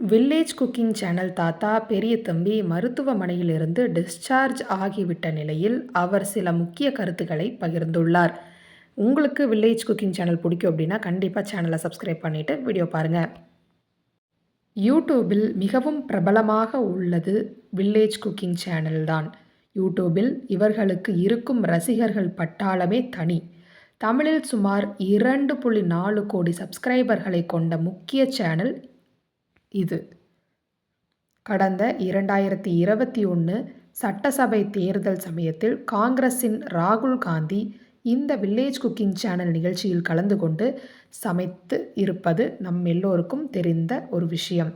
Village cooking channel தாத்தா பெரிய தம்பி மருத்துவமனையிலிருந்து டிஸ்சார்ஜ் ஆகிவிட்ட நிலையில் அவர் சில முக்கிய கருத்துக்களை பகிர்ந்துள்ளார். உங்களுக்கு வில்லேஜ் குக்கிங் சேனல் பிடிக்கும் அப்படின்னா கண்டிப்பாக சேனலை சப்ஸ்கிரைப் பண்ணிவிட்டு வீடியோ பாருங்கள் யூடியூபில் மிகவும் பிரபலமாக உள்ளது வில்லேஜ் குக்கிங் சேனல் தான். யூடியூபில் இவர்களுக்கு இருக்கும் ரசிகர்கள் பட்டாளமே தனி. தமிழில் சுமார் இரண்டு புள்ளி நாலு கோடி சப்ஸ்கிரைபர்களை கொண்ட முக்கிய சேனல் இது. கடந்த இரண்டாயிரத்தி இருபத்தி ஒன்று சட்டசபை தேர்தல் சமயத்தில் காங்கிரஸின் ராகுல் காந்தி இந்த வில்லேஜ் குக்கிங் சேனல் நிகழ்ச்சியில் கலந்து கொண்டு சமைத்து இருப்பது நம் எல்லோருக்கும் தெரிந்த ஒரு விஷயம்.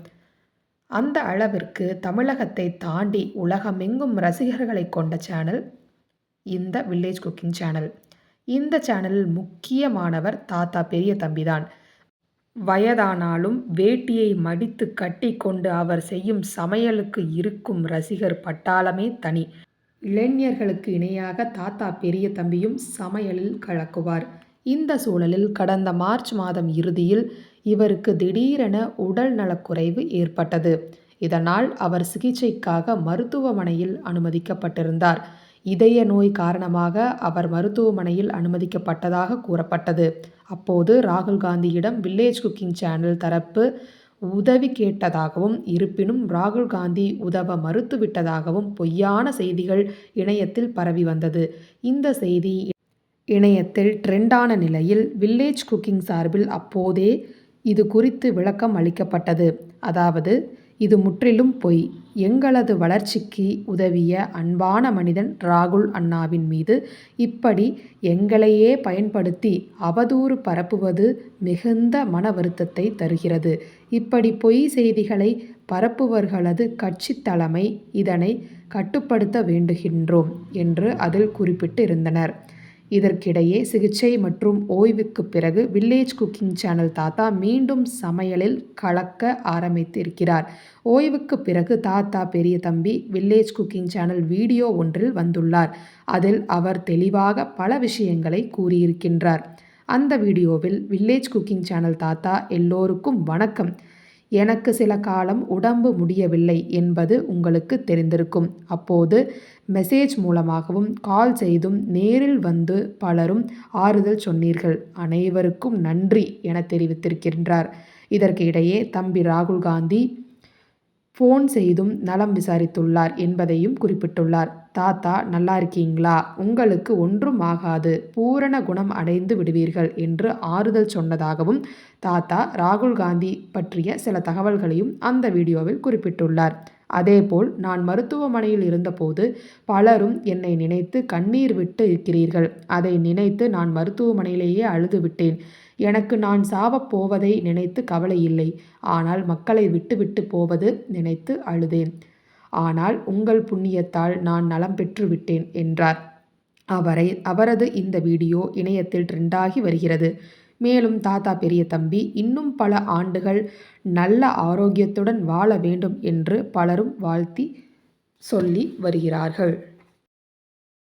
அந்த அளவிற்கு தமிழகத்தை தாண்டி உலகமெங்கும் ரசிகர்களை கொண்ட சேனல் இந்த வில்லேஜ் குக்கிங் சேனல். இந்த சேனலில் முக்கியமானவர் தாத்தா பெரிய தம்பிதான் வயதானாலும் வேட்டியை மடித்து கட்டிக்கொண்டு அவர் செய்யும் சமையலுக்கு இருக்கும் ரசிகர் பட்டாளமே தனி. இளைஞர்களுக்கு இணையாக தாத்தா பெரிய தம்பியும் சமையலில் கலக்குவார். இந்த சூழலில் கடந்த மார்ச் மாதம் இறுதியில் இவருக்கு திடீரென உடல் நலக்குறைவு ஏற்பட்டது. இதனால் அவர் சிகிச்சைக்காக மருத்துவமனையில் அனுமதிக்கப்பட்டிருந்தார். இதய நோய் காரணமாக அவர் மருத்துவமனையில் அனுமதிக்கப்பட்டதாக கூறப்பட்டது. அப்போது ராகுல் காந்தியிடம் வில்லேஜ் குக்கிங் சேனல் தரப்பு உதவி கேட்டதாகவும் இருப்பினும் ராகுல் காந்தி உதவ மறுத்துவிட்டதாகவும் பொய்யான செய்திகள் இணையத்தில் பரவி வந்தது. இந்த செய்தி இணையத்தில் ட்ரெண்டான நிலையில் வில்லேஜ் குக்கிங் சார்பில் அப்போதே இது குறித்து விளக்கம் அளிக்கப்பட்டது. அதாவது இது முற்றிலும் பொய். எங்களது வளர்ச்சிக்கு உதவிய அன்பான மனிதன் ராகுல் அண்ணாவின் மீது இப்படி எங்களையே பயன்படுத்தி அவதூறு பரப்புவது மிகுந்த மன வருத்தத்தை தருகிறது. இப்படி பொய் செய்திகளை பரப்புவர்களது கட்சி தலைமை இதனை கட்டுப்படுத்த வேண்டுகின்றோம் என்று அதில் குறிப்பிட்டு இருந்தனர். இதற்கிடையே சிகிச்சை மற்றும் ஓய்வுக்குப் பிறகு வில்லேஜ் குக்கிங் சேனல் தாத்தா மீண்டும் சமையலில் கலக்க ஆரம்பித்திருக்கிறார். ஓய்வுக்குப் பிறகு தாத்தா பெரிய தம்பி வில்லேஜ் குக்கிங் சேனல் வீடியோ ஒன்றில் வந்துள்ளார். அதில் அவர் தெளிவாக பல விஷயங்களை கூறியிருக்கின்றார். அந்த வீடியோவில் வில்லேஜ் குக்கிங் சேனல் தாத்தா எல்லோருக்கும் வணக்கம். எனக்கு சில காலம் உடம்பு முடியவில்லை என்பது உங்களுக்கு தெரிந்திருக்கும். அப்போது மெசேஜ் மூலமாகவும் கால் செய்தும் நேரில் வந்து பலரும் ஆறுதல் சொன்னீர்கள். அனைவருக்கும் நன்றி என தெரிவித்திருக்கின்றார். இதற்கு இடையே தம்பி ராகுல் காந்தி ஃபோன் செய்தும் நலம் விசாரித்துள்ளார் என்பதையும் குறிப்பிட்டுள்ளார். தாத்தா நல்லா இருக்கீங்களா உங்களுக்கு ஒன்றும் ஆகாது பூரண குணம் அடைந்து விடுவீர்கள் என்று ஆறுதல் சொன்னதாகவும் தாத்தா ராகுல் காந்தி பற்றிய சில தகவல்களையும் அந்த வீடியோவில் குறிப்பிட்டுள்ளார். அதேபோல் நான் மருத்துவமனையில் இருந்தபோது பலரும் என்னை நினைத்து கண்ணீர் விட்டு இருக்கிறீர்கள். அதை நினைத்து நான் மருத்துவமனையிலேயே அழுது விட்டேன். எனக்கு நான் சாவப் போவதை நினைத்து கவலை இல்லை. ஆனால் மக்களை விட்டுவிட்டு போவது நினைத்து அழுதேன். ஆனால் உங்கள் புண்ணியத்தால் நான் நலம் பெற்று விட்டேன் என்றார். அவரை அவரது இந்த வீடியோ இணையத்தில் ட்ரெண்டாகி வருகிறது. மேலும் தாத்தா பெரிய தம்பி இன்னும் பல ஆண்டுகள் நல்ல ஆரோக்கியத்துடன் வாழ வேண்டும் என்று பலரும் வாழ்த்தி சொல்லி வருகிறார்கள்.